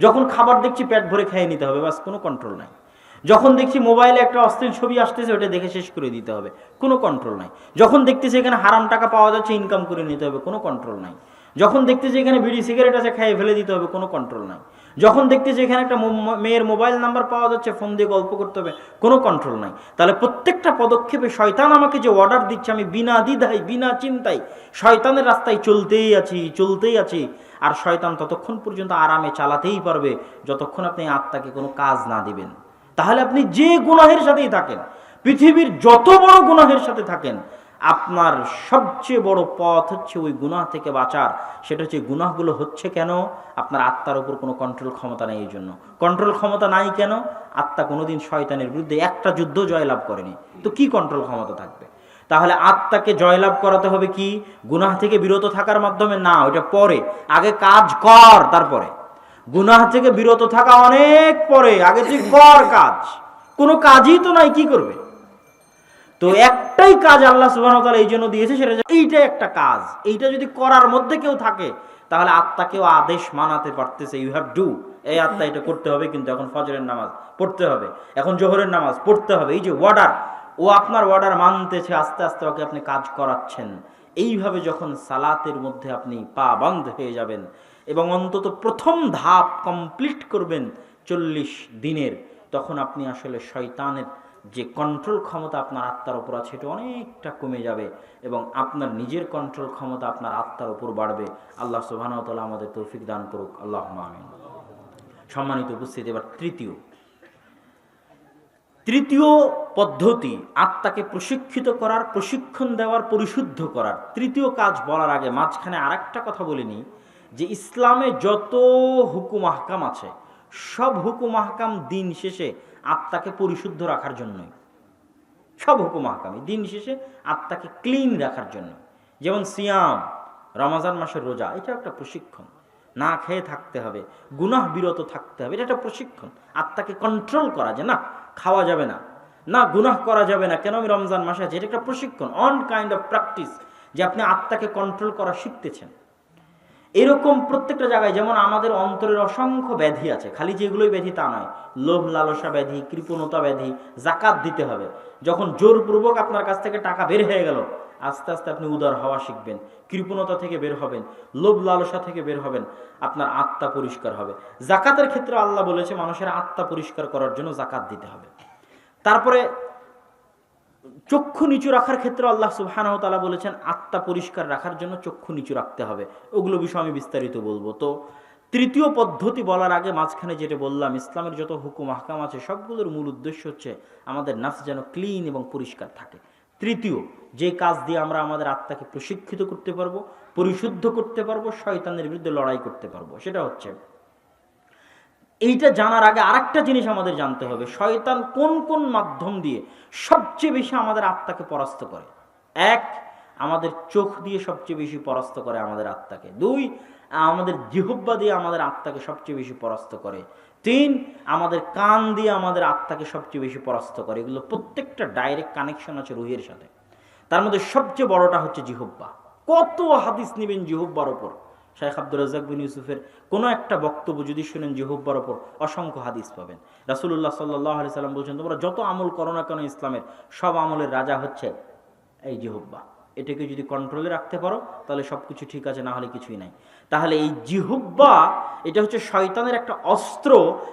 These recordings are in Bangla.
যখন খাবার দেখছি পেট ভরে খেয়ে নিতে হবে, বাস কোনো কন্ট্রোল নাই। যখন দেখছি মোবাইলে একটা অশ্লীল ছবি আসতেছে, ওটা দেখে শেষ করে দিতে হবে, কোনো কন্ট্রোল নাই। যখন দেখতেছি এখানে হারাম টাকা পাওয়া যাচ্ছে ইনকাম করে নিতে হবে, কোনো কন্ট্রোল নাই। যখন দেখতেছি এখানে বিড়ি সিগারেট আছে, খেয়ে ফেলে দিতে হবে, কোনো কন্ট্রোল নাই। যখন দেখতেছি এখানে একটা মেয়ের মোবাইল নাম্বার পাওয়া যাচ্ছে, ফোন দিয়ে গল্প করতে হবে, কোনো কন্ট্রোল নাই। তাহলে প্রত্যেকটা পদক্ষেপে শয়তান আমাকে যে অর্ডার দিচ্ছে, আমি বিনা দ্বিধায়, বিনা চিন্তায় শয়তানের রাস্তায় চলতেই আছি চলতেই আছি। আর শয়তান ততক্ষণ পর্যন্ত আরামে চালাতেই পারবে, যতক্ষণ আপনি আত্মাকে কোনো কাজ না দিবেন। তাহলে আপনি যে গুনাহের সাথেই থাকেন, পৃথিবীর যত বড় গুনাহের সাথে থাকেন আপনার সবচেয়ে বড় পথ হচ্ছে ওই গুনাহ থেকে বাঁচার। সেটা হচ্ছে গুনাহগুলো হচ্ছে কেন? আপনার আত্মার উপর কোনো কন্ট্রোল ক্ষমতা নেই এই জন্য কন্ট্রোল ক্ষমতা নাই কেন? আত্মা কোনোদিন শয়তানের বিরুদ্ধে একটা যুদ্ধ জয়লাভ করেনি। তো কি কন্ট্রোল ক্ষমতা থাকবে? তাহলে আত্মাকে জয়লাভ করাতে হবে কি? গুনাহ থেকে বিরত থাকার মাধ্যমে? না ওটা পরে। আগে কাজ কর, তারপরে। গুনাহ থেকে বিরত থাকা অনেক পরে। আগে তুই কর কাজ। কোনো কাজই তো নাই, কি করবে? তো একটাই কাজ আল্লাহ সুবহানাহু ওয়া তাআলা এই জন্য দিয়েছে, সেটা এইটাই একটা কাজ। এইটা যদি করার মধ্যে কেউ থাকে, তাহলে আত্মাকেও আদেশ মানাতে পারতেছে ইউ হ্যাভ ডু এই আত্মা এটা করতে হবে, কিন্তু এখন ফজরের নামাজ পড়তে হবে, এখন জোহরের নামাজ পড়তে হবে। এই যে ওয়ার্ডার ও আপনার ওয়ার্ডার মানতেছে, আস্তে আস্তে ওকে আপনি কাজ করাচ্ছেন। এইভাবে যখন সালাতের মধ্যে আপনি পা বন্ধ হয়ে যাবেন, এবং অন্তত প্রথম ধাপ কমপ্লিট করবেন চল্লিশ দিনের, তখন আপনি আসলে শয়তানের যে কন্ট্রোল ক্ষমতা আপনার আত্মার উপর আছে এটা অনেকটা কমে যাবে এবং আপনার নিজের কন্ট্রোল ক্ষমতা আপনার আত্মার উপর বাড়বে। আল্লাহ সুবাহানতালা আমাদের তৌফিক দান করুক। আল্লাহ আমিন। সম্মানিত উপস্থিতি, এবার তৃতীয়। তৃতীয় পদ্ধতি, আত্মাকে প্রশিক্ষিত করার, প্রশিক্ষণ দেওয়ার, পরিশুদ্ধ করার। তৃতীয় কাজ বলার আগে মাঝখানে আরেকটা কথা বলিনি যে ইসলামে যত হুকুম আহকাম আছে সব হুকুম আহকাম দিন শেষে আত্মাকে পরিশুদ্ধ রাখার জন্যই সব হুকুম আহকামই দিন শেষে আত্মাকে ক্লিন রাখার জন্য। যেমন সিয়াম, রমাজান মাসের রোজা এটা একটা প্রশিক্ষণ। না খেয়ে থাকতে হবে, গুনাহ বিরত থাকতে হবে, এটা একটা প্রশিক্ষণ। আত্মাকে কন্ট্রোল করা যে না, খাওয়া যাবে না না গুনাহ করা যাবে না, কেন আমি রমজান মাসে আছি? এটা একটা প্রশিক্ষণ অন কাইন্ড অফ প্র্যাকটিস যে আপনি আত্মাকে কন্ট্রোল করা শিখতেছেন। এরকম প্রত্যেকটা জায়গায় যেমন আমাদের অন্তরের অসংখ্য ব্যাধি আছে, খালি যেগুলোই ব্যাধি তা নয়, লোভ, লালসা ব্যাধি, কৃপণতা ব্যাধি, জাকাত দিতে হবে। যখন জোরপূর্বক আপনার কাছ থেকে টাকা বের হয়ে গেল, আস্তে আস্তে আপনি উদার হওয়া শিখবেন, কৃপণতা থেকে বের হবেন, লোভ, লালসা থেকে বের হবেন, আপনার আত্মা পরিষ্কার হবে। জাকাতের ক্ষেত্রে আল্লাহ বলেছে, মানুষের আত্মা পরিষ্কার করার জন্য জাকাত দিতে হবে। তারপরে চক্ষু নিচু রাখার ক্ষেত্রে আল্লাহ সুবহানাহু তাআলা বলেছেন, আত্মা পরিষ্কার রাখার জন্য চক্ষু নিচু রাখতে হবে। ওগুলো বিষয়ে আমি বিস্তারিত বলব। তো তৃতীয় পদ্ধতি বলার আগে মাঝখানে যেটা বললাম, ইসলামের যত হুকুম, আহকাম আছে, সবগুলোর মূল উদ্দেশ্য হচ্ছে আমাদের নাফস যেন ক্লিন এবং পরিষ্কার থাকে। তৃতীয়, যে কাজ দিয়ে আমরা আমাদের আত্মাকে প্রশিক্ষিত করতে পারব, পরিশুদ্ধ করতে পারব, শয়তানের বিরুদ্ধে লড়াই করতে পারব, সেটা হচ্ছে এইটা জানার আগে আরেকটা জিনিস আমাদের জানতে হবে। শয়তান কোন কোন মাধ্যম দিয়ে সবচেয়ে বেশি আমাদের আত্মাকে পরাস্ত করে? এক, আমাদের চোখ দিয়ে সবচেয়ে বেশি পরাস্ত করে আমাদের আত্মাকে। দুই, আমাদের জিহব্বা দিয়ে আমাদের আত্মাকে সবচেয়ে বেশি পরাস্ত করে। তিন, আমাদের কান দিয়ে আমাদের আত্মাকে সবচেয়ে বেশি পরাস্ত করে। এগুলো প্রত্যেকটা ডাইরেক্ট কানেকশন আছে রুহের সাথে। তার মধ্যে সবচেয়ে বড়টা হচ্ছে জিহব্বা কত হাদিস নেবেন জিহব্বার ওপর শাইখ আব্দুর রাজাক বিন ইউসুফের কোনো একটা বক্তব্য যদি শুনেন জিহব্বার ওপর অসংখ্য হাদিস পাবেন। রাসুল্লাহ সাল্লাহ আলি সাল্লাম বলছেন, তোমরা যত আমল করো না কেন ইসলামের, সব আমলের রাজা হচ্ছে এই জিহব্বা। এটাকে যদি কন্ট্রোলে রাখতে পারো, তাহলে সব কিছু ঠিক আছে, না হলে কিছুই নাই। তাহলে এই জিহুব্বা, এটা হচ্ছে শয়তানের একটা অস্ত্র,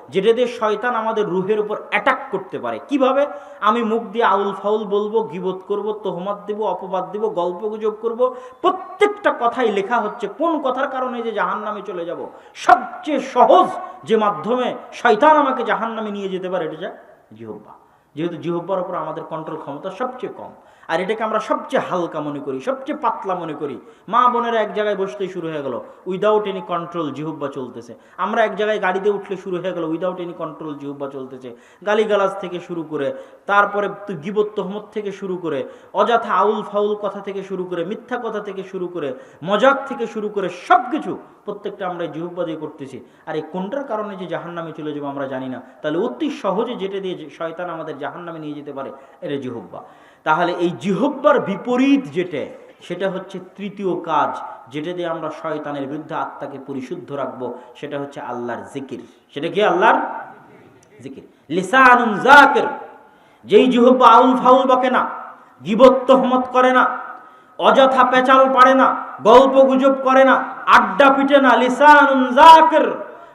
যেটা দিয়ে শয়তান আমাদের রুহের উপর অ্যাটাক করতে পারে। কীভাবে? আমি মুখ দিয়ে আউল ফাউল বলব, গিবত করব, তোহমাত দিব, অপবাদ দিব, গল্প গুজব করব। প্রত্যেকটা কথাই লেখা হচ্ছে। কোন কথার কারণে যে জাহান নামে চলে যাব? সবচেয়ে সহজ যে মাধ্যমে শয়তান আমাকে জাহান নামে নিয়ে যেতে পারে, এটা যা জিহব্বা। যেহেতু জিহব্বার উপর আমাদের কন্ট্রোল ক্ষমতা সবচেয়ে কম। আর এটাকে আমরা সবচেয়ে হালকা মনে করি, সবচেয়ে পাতলা মনে করি। মা বোনেরা এক জায়গায় বসতেই শুরু হয়ে গেল উইদাউট এনি কন্ট্রোল জিহুব্বা চলতেছে। আমরা এক জায়গায় গাড়িতে উঠলে শুরু হয়ে গেল উইদাউট এনি কন্ট্রোল জিহুব্বা চলতেছে। গালিগালাজ থেকে শুরু করে, তারপরে গিবত তহমত থেকে শুরু করে, অযথা আউল ফাউল কথা থেকে শুরু করে, মিথ্যা কথা থেকে শুরু করে, মজাক থেকে শুরু করে সব কিছু প্রত্যেকটা আমরা জিহুব্বা দিয়ে করতেছি। আর এই কোনটার কারণে যে জাহান নামে চলে যাব আমরা জানি না। তাহলে অতি সহজে যেটা দিয়ে শয়তান আমাদের জাহান নামে নিয়ে যেতে পারে, এটা জিহুব্বা। তাহলে এই জিহব্বার বিপরীত যেটা, সেটা হচ্ছে তৃতীয় কাজ, যেটা দিয়ে আমরা শয়তানের বিরুদ্ধে আত্মাকে পরিশুদ্ধ রাখব, সেটা হচ্ছে আল্লাহর জিকির। সেটা কি আল্লাহর? জিকির। লিসানুন জাকির। যেই জিহব্বা আউল ফাউল বকে না, গিবত তহমত করে না, অযথা পেঁচাল পারে না, গল্প গুজব করে না, আড্ডা পিটে না, লিসানুন জাকির।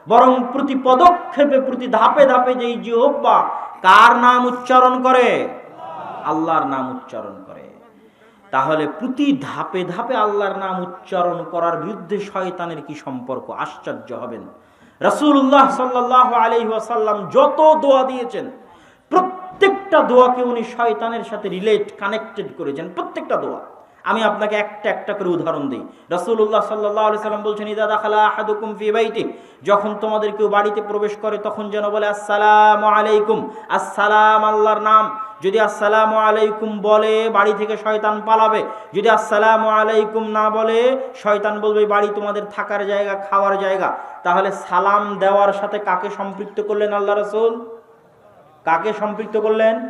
বরং প্রতি পদক্ষেপে, প্রতি ধাপে ধাপে যেই জিহব্বা কার নাম উচ্চারণ করে। আল্লাহর নাম উচ্চারণ করে। তাহলে প্রতি ধাপে ধাপে আল্লাহর নাম উচ্চারণ করার বিরুদ্ধে শয়তানের কি সম্পর্ক? আশ্চর্য হবেন। রাসূলুল্লাহ সাল্লাহ আলাইহি ওয়াসাল্লাম যত দোয়া দিয়েছেন, প্রত্যেকটা দোয়াকে উনি শয়তানের সাথে রিলেট কানেক্টেড করেছেন, প্রত্যেকটা দোয়া। আমি আপনাকে একটা একটা করে উদাহরণ দিই। রাসূলুল্লাহ সাল্লাহ সাল্লাম বলছেন, ইদা দাখালা আহাদুকুম ফি বাইতি যখন তোমাদের কেউ বাড়িতে প্রবেশ করে, তখন যেন বলে, আসসালাম আলাইকুম। আসসালাম আল্লাহর নাম। যদি আসসালামু আলাইকুম বলে, বাড়ি থেকে শয়তান পালাবে। যদি আসসালামু আলাইকুম না বলে, শয়তান বলবে, বাড়ি তোমাদের থাকার জায়গা, খাওয়ার জায়গা। তাহলে সালাম দেওয়ার সাথে কাকে সম্পৃক্ত করলেন আল্লাহ রসুল? কাকে সম্পৃক্ত করলেন?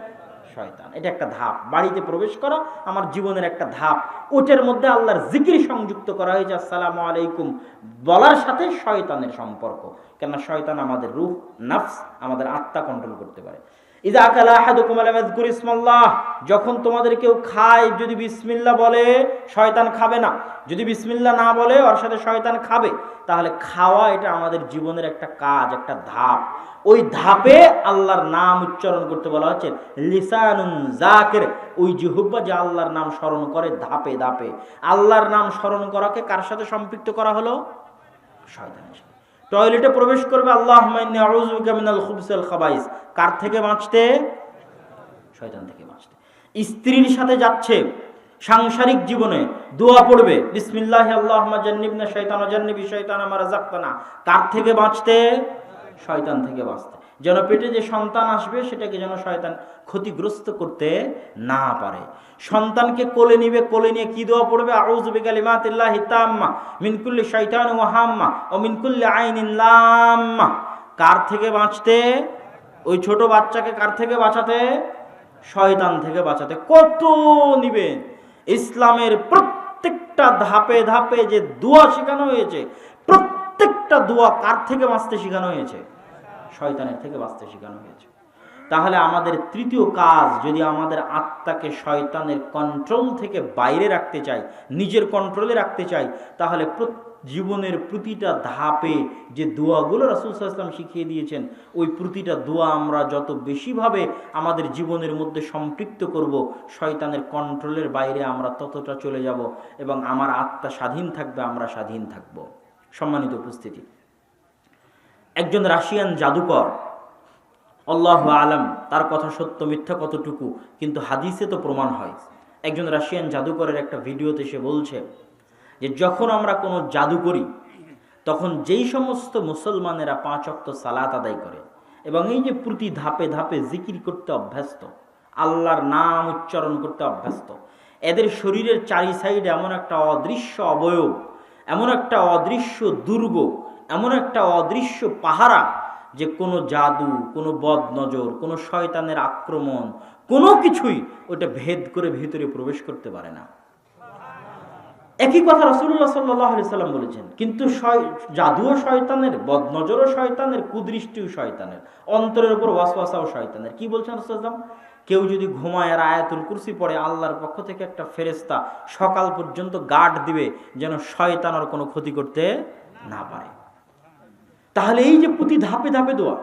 শয়তান। এটা একটা ধাপ। বাড়িতে প্রবেশ করা আমার জীবনের একটা ধাপ। ওটার মধ্যে আল্লাহর জিকির সংযুক্ত করা হয়েছে, আসসালামু আলাইকুম। বলার সাথে শয়তানের সম্পর্ক। কেননা শয়তান আমাদের রূহ নাফস, আমাদের আত্মা কন্ট্রোল করতে পারে। ইদা আকালা আহাদুকুম আলাম ইয়াযকুর ইসমাল্লাহ, যখন তোমাদের কেউ খায়, যদি বিসমিল্লাহ বলে, শয়তান খাবে না। যদি বিসমিল্লাহ না বলে, ওর সাথে শয়তান খাবে। তাহলে খাওয়া এটা আমাদের জীবনের একটা কাজ, একটা ধাপ। ওই ধাপে আল্লাহর নাম উচ্চারণ করতে বলা হচ্ছে লিসানুন জাকের ওই জিহুব্বা যে আল্লাহর নাম স্মরণ করে ধাপে ধাপে। আল্লাহর নাম স্মরণ করাকে কার সাথে সম্পৃক্ত করা হলো? শয়তানের সাথে। টয়লেটে প্রবেশ করবে আল্লাহ খাবাইস। কার থেকে বাঁচতে? শয়তান থেকে বাঁচতে। স্ত্রীর সাথে যাচ্ছে, সাংসারিক জীবনে দোয়া পড়বে, বিসমিল্লাহ আল্লাহ শয়তান আমার কার থেকে বাঁচতে? শয়তান থেকে বাঁচতে। যেন পেটে যে সন্তান আসবে, সেটাকে যেন শয়তান ক্ষতিগ্রস্ত করতে না পারে। সন্তানকে কোলে নিবে, কোলে নিয়ে কি দোয়া পড়বে? আউযু বিকালিমাতিল্লাহি তাম্মা মিনকুল্লি শয়তান ওয়া হাম্মা ও মিনকুল্লি আইনিন লাম্মা। কার থেকে বাঁচতে? ওই ছোট বাচ্চাকে কার থেকে বাঁচাতে? শয়তান থেকে বাঁচাতে। কত নিবেন? ইসলামের প্রত্যেকটা ধাপে ধাপে যে দোয়া শেখানো হয়েছে, প্রত্যেকটা দোয়া কার থেকে বাঁচতে শেখানো হয়েছে? শয়তানের থেকে বাঁচতে শেখানো হয়েছে। তাহলে আমাদের তৃতীয় কাজ যদি আমাদের আত্মাকে শয়তানের কন্ট্রোল থেকে বাইরে রাখতে চাই, নিজের কন্ট্রোলে রাখতে চাই, তাহলে জীবনের প্রতিটা ধাপে যে দোয়াগুলো রাসুল শিখিয়ে দিয়েছেন, ওই প্রতিটা দোয়া আমরা যত বেশিভাবে আমাদের জীবনের মধ্যে সম্পৃক্ত করব, শয়তানের কন্ট্রোলের বাইরে আমরা ততটা চলে যাব এবং আমার আত্মা স্বাধীন থাকবে, আমরা স্বাধীন থাকব। সম্মানিত উপস্থিতি। একজন রাশিয়ান জাদুকর, আল্লাহ আলম, তার কথা সত্য, মিথ্যা কতটুকু, কিন্তু হাদিসে তো প্রমাণ হয়। একজন রাশিয়ান জাদুকরের একটা ভিডিওতে সে বলছে যে, যখন আমরা কোনো জাদু করি, তখন যেই সমস্ত মুসলমানেরা পাঁচ অক্ত সালাত আদায় করে এবং এই যে প্রতি ধাপে ধাপে জিকির করতে অভ্যস্ত, আল্লাহর নাম উচ্চারণ করতে অভ্যস্ত, এদের শরীরের চারি সাইডে এমন একটা অদৃশ্য অবয়ব, এমন একটা অদৃশ্য দুর্গ এমন একটা অদৃশ্য পাহারা যে কোনো জাদু, কোনো বদ নজর কোনো শয়তানের আক্রমণ, কোনো কিছুই ওটা ভেদ করে ভেতরে প্রবেশ করতে পারে না। একই কথা রসুল্লাহ সাল্লাহ সাল্লাম বলেছেন, কিন্তু জাদুও শয়তানের, বদনজরও শয়তানের, কুদৃষ্টিও শয়তানের, অন্তরের উপর ওয়াসওয়াসাও শয়তানের। কি বলছেন রসুলাম কেউ যদি ঘুমায় আর আয়াতুল কুরসি পড়ে, আল্লাহর পক্ষ থেকে একটা ফেরেস্তা সকাল পর্যন্ত গার্ড দিবে যেন শয়তানের কোনো ক্ষতি করতে না পারে। তাহলে এই যে প্রতি ধাপে ধাপে দোয়া।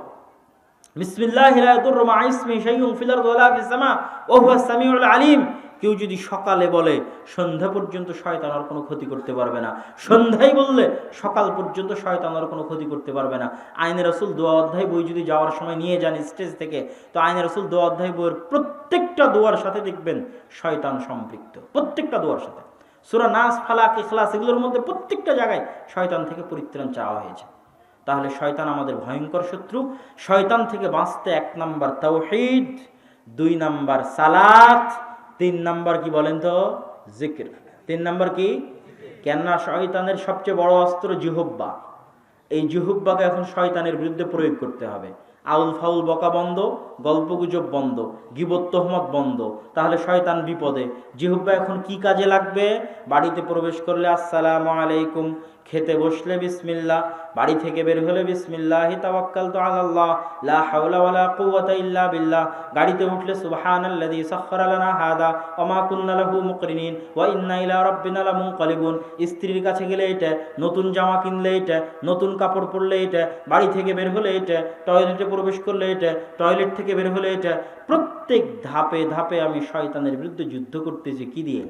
আলিম। কেউ যদি সকালে বলে, সন্ধ্যা পর্যন্ত শয়তান কোনো ক্ষতি করতে পারবে না। সন্ধ্যায় বললে, সকাল পর্যন্ত শয়তান কোনো ক্ষতি করতে পারবে না। আইনে রসুল দোয়া অধ্যায় বই যদি যাওয়ার সময় নিয়ে যান স্টেজ থেকে, তো আইনে রসুল দোয়া অধ্যায় বইয়ের প্রত্যেকটা দোয়ার সাথে দেখবেন শয়তান সম্পৃক্ত। প্রত্যেকটা দোয়ার সাথে। সুরা নাস, ফালাক, ইখলাস এগুলোর মধ্যে প্রত্যেকটা জায়গায় শয়তান থেকে পরিত্রাণ চাওয়া হয়েছে। তাহলে শয়তান আমাদের ভয়ঙ্কর শত্রু। শয়তান থেকে বাঁচতে এক নাম্বার তাওহিদ দুই নাম্বার সালাত, তিন নাম্বার কি বলেন তো? জিকির। তিন নাম্বার কি? কেননা শয়তানের সবচেয়ে বড় অস্ত্র জিহুব্বা। এই জিহুব্বাকে এখন শয়তানের বিরুদ্ধে প্রয়োগ করতে হবে। আউল ফাউল বকা বন্ধ, গল্পগুজব বন্ধ, গিবত তহমত বন্ধ। তাহলে শয়তান বিপদে। জিহুব্বা এখন কি কাজে লাগবে? বাড়িতে প্রবেশ করলে আসসালামু আলাইকুম খেতে বসলে বিসমিল্লাহ, বাড়ি থেকে বের হলে বিসমিল্লাহ তাওয়াক্কাল তো আল্লাহ লা হাওলা ওয়ালা কুওয়াতা ইল্লা বিল্লাহ, গাড়িতে উঠলে সুবহানাল্লাযী সাখখারা লানা হাদা, ওয়া মা কুন্না লাহু মুকরিনিন, ওয়া ইন্না ইলা রাব্বিনা লামুনকালিবুন। স্ত্রীর কাছে গেলে এটা, নতুন জামা কিনলে এটা, নতুন কাপড় পরলে এটা, বাড়ি থেকে বের হলে এটা, টয়লেটে প্রবেশ করলে এটা, টয়লেট থেকে বের হলে এটা, প্রত্যেক ধাপে ধাপে আমি শয়তানের বিরুদ্ধে যুদ্ধ করতেছি, কি দিয়ে?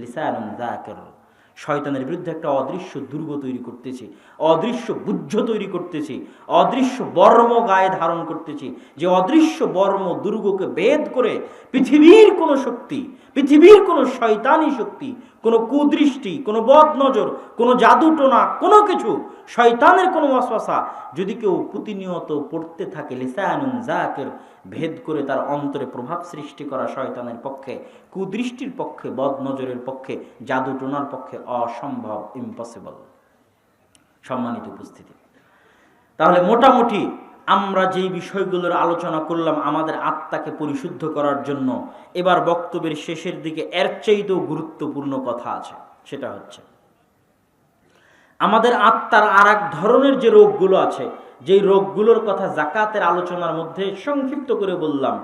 লিসানুন যাকির। শয়তানের বিরুদ্ধে একটা অদৃশ্য দুর্গ তৈরি করতেছে, অদৃশ্য বুদ্ধ তৈরি করতেছে, অদৃশ্য বর্ম গায়ে ধারণ করতেছে, যে অদৃশ্য বর্ম দুর্গকে বেদ করে পৃথিবীর কোনো শক্তি, পৃথিবীর কোনো শয়তানি শক্তি, কোনো কুদৃষ্টি, কোনো বদ নজর কোনো জাদুটোনা, কোনো কিছু শয়তানের কোনো ওয়াসওয়াসা। যদি কেউ প্রতিনিয়ত পড়তে থাকে, লিসানুন জাকের ভেদ করে তার অন্তরে প্রভাব সৃষ্টি করা শয়তানের পক্ষে, কুদৃষ্টির পক্ষে বদ নজরের পক্ষে, জাদুটোনার পক্ষে অসম্ভব ইম্পসিবল সম্মানিত উপস্থিতি। তাহলে মোটামুটি আমরা যেই বিষয়গুলোর আলোচনা করলাম, আমাদের আত্মাকে পরিশুদ্ধ করার জন্য, এবার বক্তব্যের শেষের দিকে এর চাইতেও গুরুত্বপূর্ণ কথা আছে, সেটা হচ্ছে আমাদের আত্মার আর এক ধরনের যে রোগগুলো আছে, যেই রোগগুলোর কথা জাকাতের আলোচনার মধ্যে সংক্ষিপ্ত করে বললাম